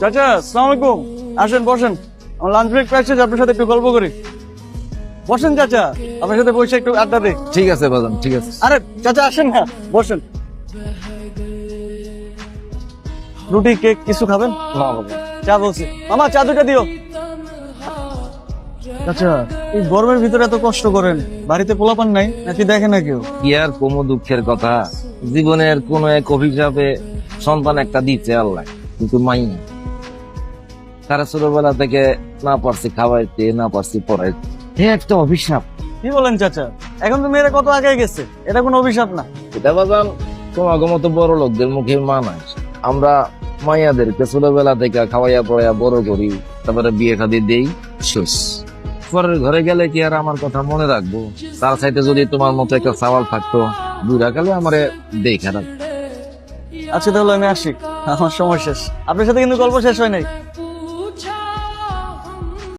চাচা আলাইকুম আসেন বসেন। আমার লাঞ্চ ব্রেক আপনার সাথে একটু গল্প করি। বসেন চাচা। আপনার সাথে বসে একটু আড্ডা দিই। ঠিক আছে বাজান ঠিক আছে। আরে চাচা আসেন না। বসেন। রুটি কেক কিছু খাবেন? চা বলছি। মামা চা দুটা দিও। আচ্ছা এই গরমের ভিতরে এত কষ্ট করেন? বাড়িতে পোলাপান নাই? নাকি দেখে না কেউ? কি আর কোনো দুঃখের কথা? জীবনের কোন এক অভিশাপে সন্তান একটা দিচ্ছে আল্লাহ কিন্তু মাই না। তারা ছোটবেলা থেকে না পারছি খাওয়াইতে না পারছি পড়াইতে। এ একটা অভিশাপ। কি বলেন চাচা? এখন তো মেয়েরা কত আগে গেছে? এটা কোনো অভিশাপ না। এটা বাজান তোমাকে মতো বড় লোকদের মুখে মানায়। আমরা মাইয়াদেরকে ছোটবেলা থেকে খাওয়াইয়া পড়াইয়া বড় করি তারপরে বিয়ে খাদি দেই শেষ। পরের ঘরে গেলে কি আর আমার কথা মনে রাখব? তার সাইডে যদি তোমার মতো একটা সওয়াল থাকতো, বুড়া রাখালে আমারে দেখে রাখতো আচ্ছা তাহলে আমি আসি। আমার সময় শেষ। আপনার সাথে কিন্তু গল্প শেষ হয় নাই।